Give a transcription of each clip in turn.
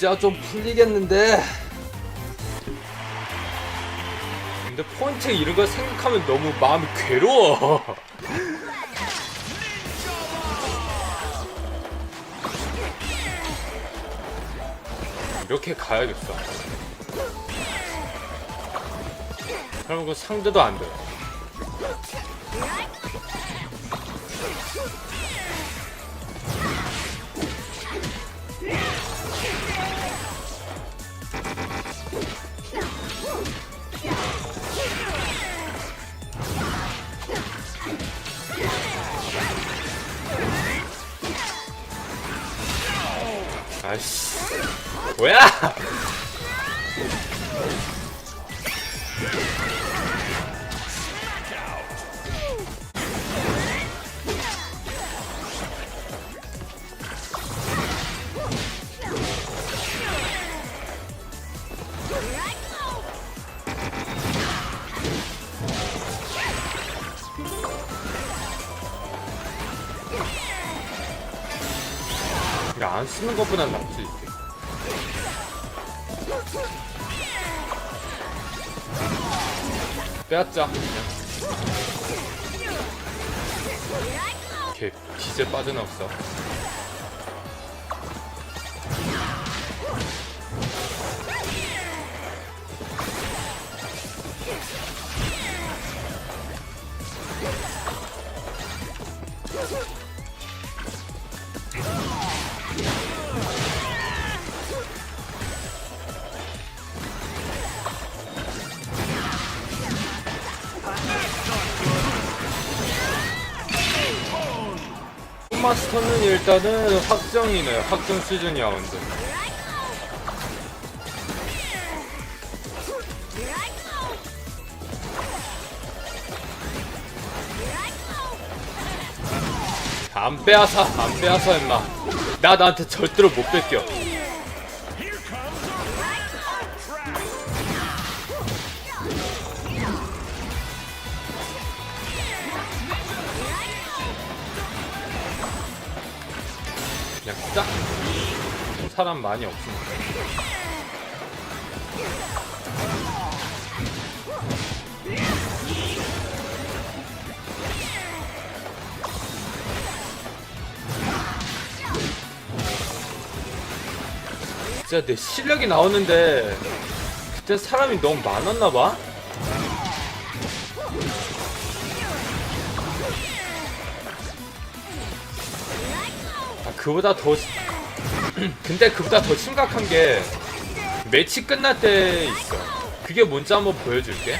진짜 좀 풀리겠는데. 근데 포인트 이런 거 생각하면 너무 마음이 괴로워. 이렇게 가야겠어. 그리고 상대도 안 돼. 아 이거 안 쓰는 것보단 낫지. 빼앗자. 그냥. 걔 기세 빠져나왔어. 마스터는 일단은 확정이네요. 확정 시즌이야, 근데. 안 빼앗아, 안 빼앗아, 임마. 나 나한테 절대로 못 뺏겨. 사람 많이 없으니까. 진짜 내 실력이 나오는데 그때 사람이 너무 많았나 봐. 아, 그보다 더 시- 근데 그보다 더 심각한 게 매치 끝날 때 있어. 그게 뭔지 한번 보여줄게.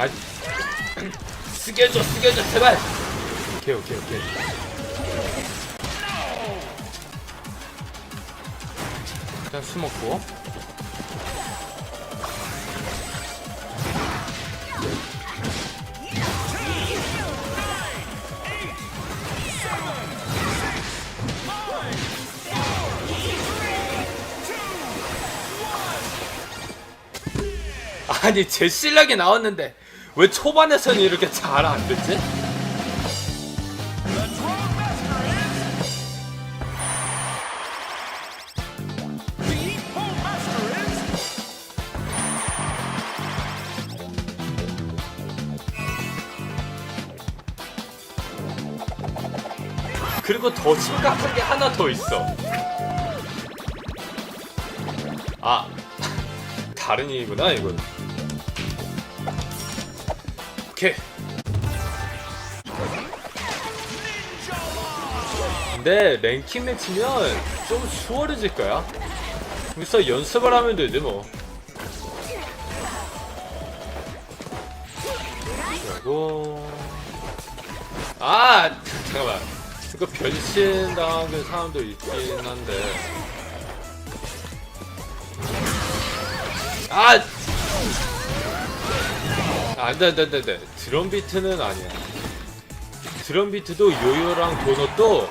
아, 쓰게 해줘, 제발. 오케이, 오케이, 오케이. 일단 숨었고. 아니 제 실력이 나왔는데 왜 초반에서는 이렇게 잘안 is. 그리고 더 심각한 게 하나 더 있어. 아 다른 일이구나 이건. 오케이. 근데 랭킹 매치면 좀 수월해질 거야. 여기서 연습을 하면 되지 뭐. 그리고 아 잠깐만 이거 변신 당한 사람도 있긴 한데 아 안돼 안돼 안돼 드럼 비트는 아니야. 드럼 비트도 요요랑 도넛도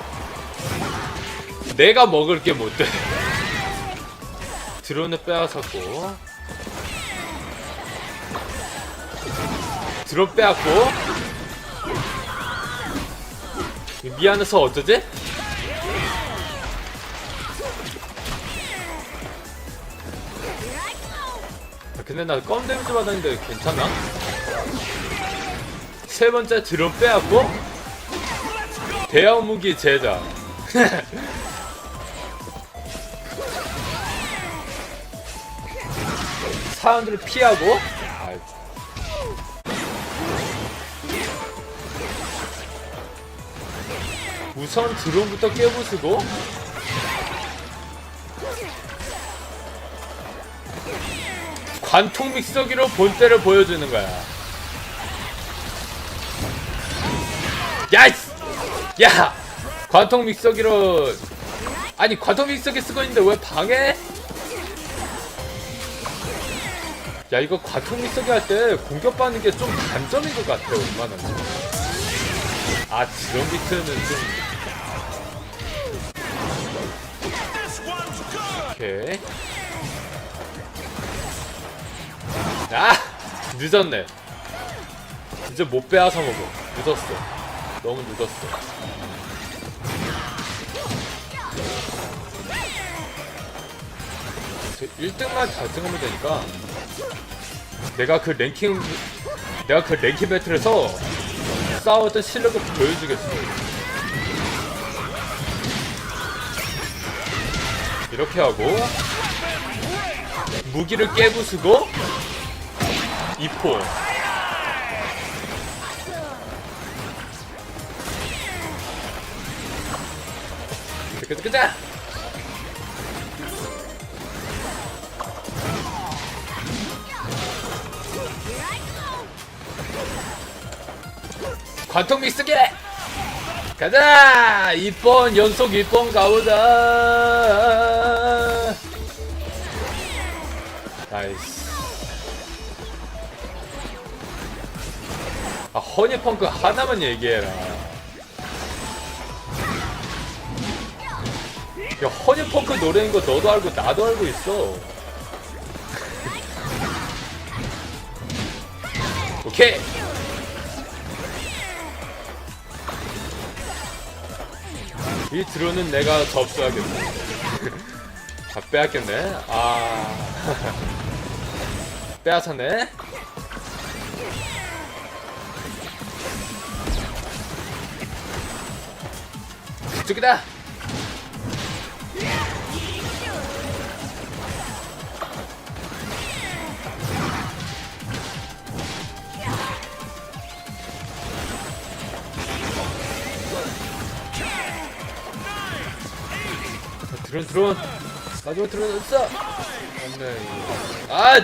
내가 먹을 게 못돼. 드론을 빼앗았고. 드론 빼앗고. 미안해서 어쩌지? 아, 근데 나 껌 데미지 받았는데 괜찮아? 세 번째 드론 빼앗고 대형 무기 제작. 사람들을 피하고. 우선 드론부터 깨부수고. 관통 믹서기로 본때를 보여주는 거야. 야, 야, 관통 믹서기로 아니 관통 믹서기 쓰고 있는데 왜 방해? 야 이거 관통 믹서기 할 때 공격받는 게 좀 단점인 것 같아 웬만하면. 아 드럼 비트는 좀. 오케이. 아! 늦었네. 이제 못 빼앗아 먹어. 늦었어. 너무 늦었어. 저 1등만 달성하면 되니까 내가 그 랭킹 내가 그 랭킹 배틀에서 싸웠던 실력을 보여주겠어. 이렇게 하고 무기를 깨부수고 이포 끄자 끄자! 관통 믹스기 가자! 2번 연속 2번 가보자! 나이스. 아 허니펑크 하나만 얘기해라 야 허니펑크 노래인 거 너도 알고 나도 알고 있어. 오케이. 이 드론은 내가 접수하겠네. 아 빼앗겼네. 아. 빼앗았네. 그쪽이다 드론 드론 마지막 드론 어딨어 없네 이거. 아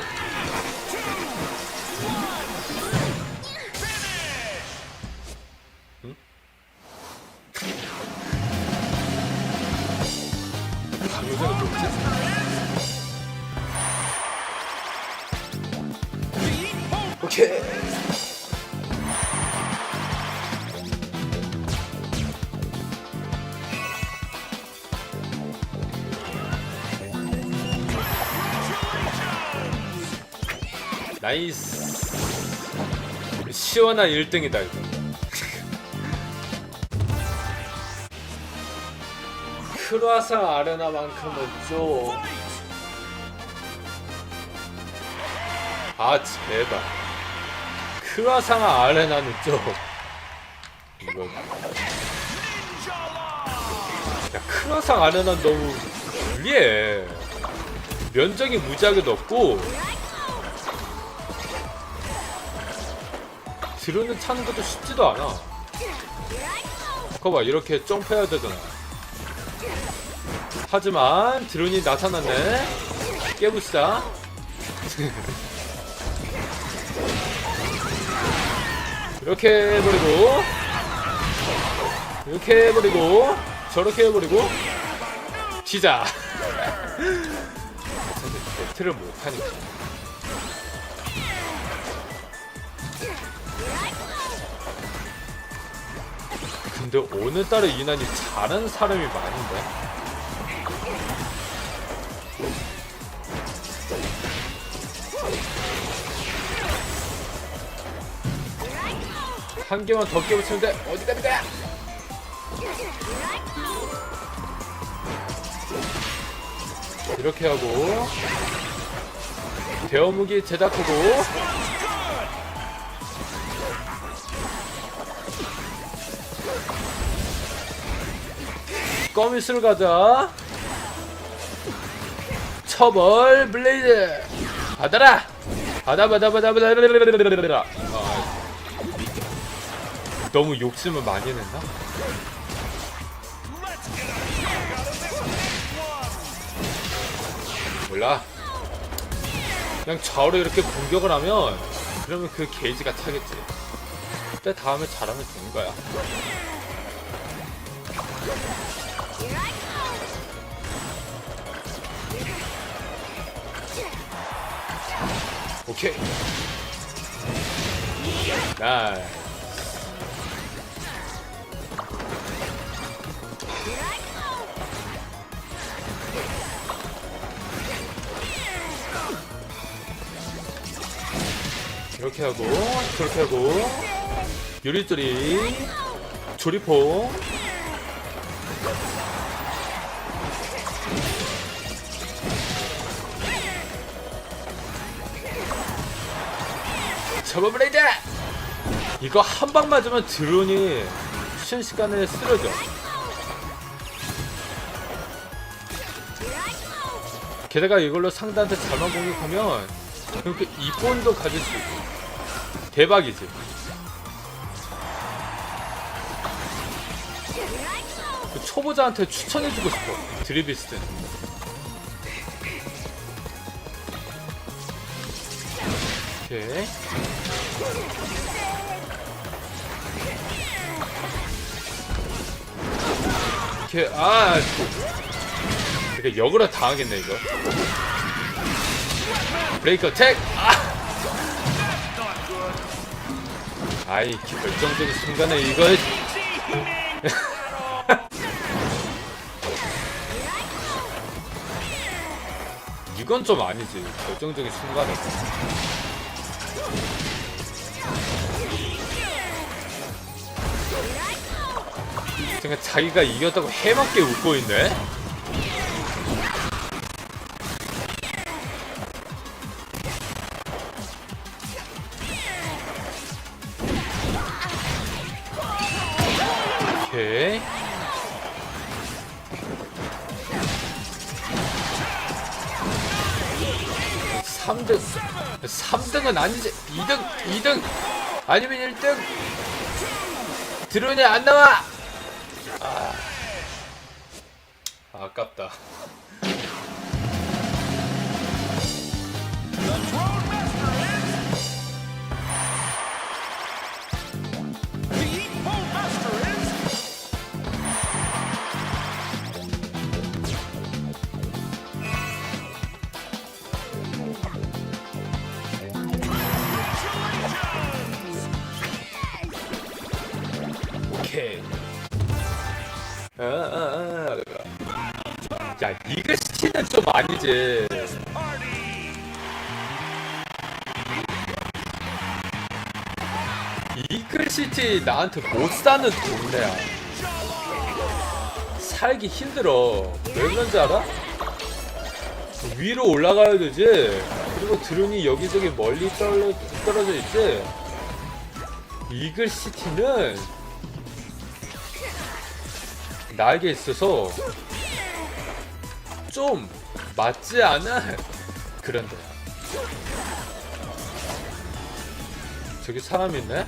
나이스. 시원한 1등이다 이거. 크로아상 아레나만큼은 좀... 아 제발. 크로아상 아레나는 좀. 이거. 야 크로아상 아레나는 너무 불리해. 면적이 무지하게 넓고 드론을 차는 것도 쉽지도 않아. 봐봐 이렇게 점프해야 되잖아. 하지만 드론이 나타났네. 깨부시자. 이렇게 해버리고 이렇게 해버리고 저렇게 해버리고 시작 배틀을 못하니까 근데 오늘따라 이난이 잘하는 사람이 많은데? 한 개만 더 깨붙이면 돼. 어디 거야? 이렇게 하고 대어무기 제작하고 거미술 가자 처벌 블레이드 받아라 받아 받아 받아 받아 아, 너무 욕심을 많이 냈나? 몰라. 그냥 좌우로 이렇게 공격을 하면 그러면 그 게이지가 차겠지. 그때 다음에 잘하면 되는 거야. 오케이. 나이스. 이렇게 하고 저렇게 하고 요리조리 조리포 잡아버리자 이거 한 방 맞으면 드론이 순식간에 쓰러져. 게다가 이걸로 상대한테 잘만 공격하면 그럼 그 이본도 가질 수 있고. 대박이지. 그 초보자한테 추천해주고 싶어. 드리비스트 오케이 이렇게 아 이렇게 역으로 당하겠네 이거 브레이커 택! 아! 아이 결정적인 순간에 이거 이건 좀 아니지 결정적인 순간에 그러니까 자기가 이겼다고 해맑게 웃고 있네 오케이. 삼등삼등은 아니지. 2등, 2등. 아니면 1등. 드론이 안 나와. 아. 아깝다. 야, 이글 시티는 좀 아니지. Party. 이글 시티 나한테 못 사는 동네야. 살기 힘들어. 왜 그런지 알아? 위로 올라가야 되지. 그리고 드론이 여기저기 멀리 떨어, 떨어져 있지. 이글 시티는 나에게 있어서 좀 맞지 않아 그런 데야. 저기 사람 있네?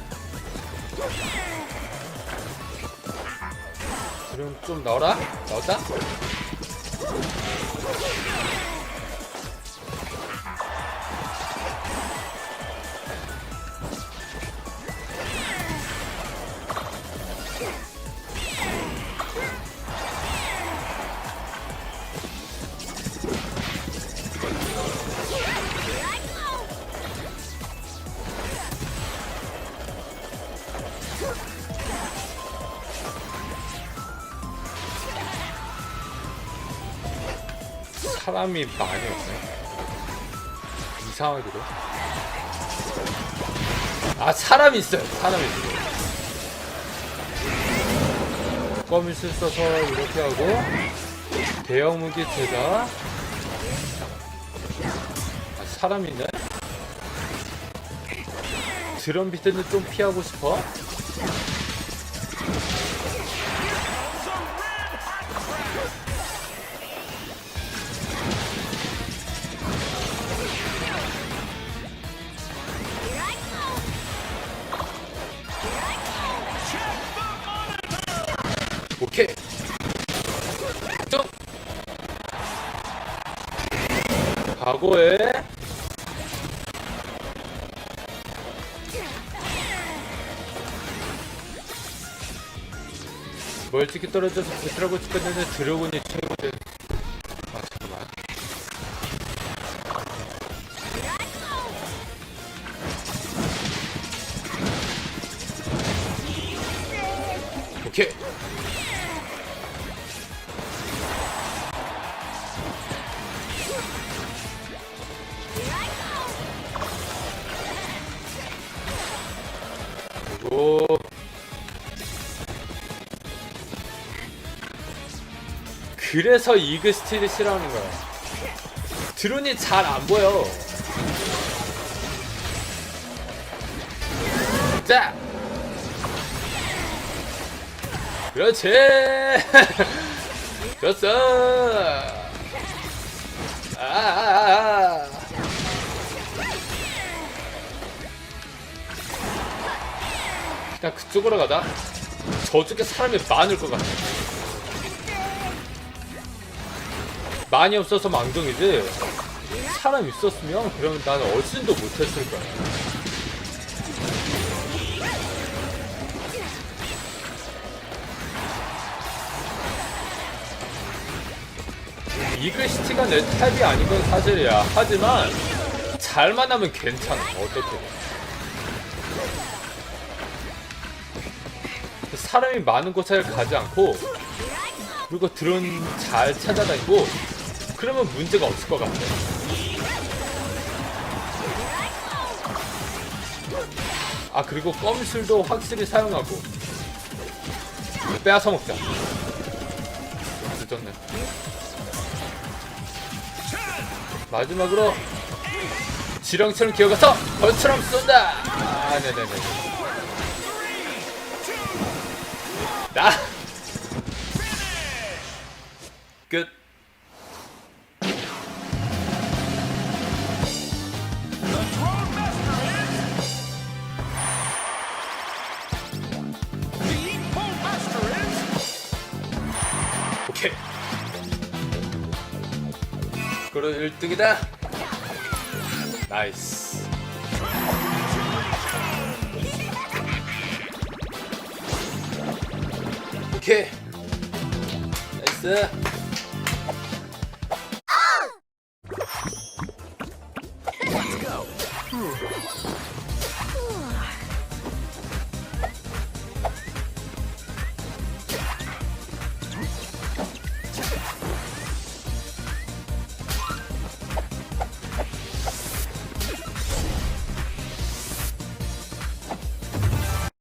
그럼 좀 나와라? 나왔다? 사람이 많이 없네. 이상하기도. 아 사람 있어요. 사람 있어요. 껌을 써서 이렇게 하고 대형 무기 제가 아, 사람 있네. 드럼 비트는 좀 피하고 싶어. 멀찍이 떨어져서 베트라고 죽겠는데 드래곤이 최고대. 아 그래서 이그 스틸을 싫어하는 거야. 드론이 잘 안 보여. 자, 그렇지. 좋았어. 아, 아, 아, 아. 그냥 그쪽으로 가자. 저쪽에 사람이 많을 것 같아. 많이 없어서 망정이지. 사람 있었으면 그러면 나는 얼씬도 못했을 거야. 이글시티가 내 탑이 아닌 건 사실이야. 하지만 잘만 하면 괜찮아. 어떻게? 사람이 많은 곳에 가지 않고 그리고 드론 잘 찾아다니고 그러면 문제가 없을 것 같아. 아 그리고 껌술도 확실히 사용하고 빼앗아 먹자. 늦었네. 마지막으로 지렁처럼 기어가서 벌처럼 쏜다. 아 네네네. 나 1등이다. 나이스. 오케이. 나이스.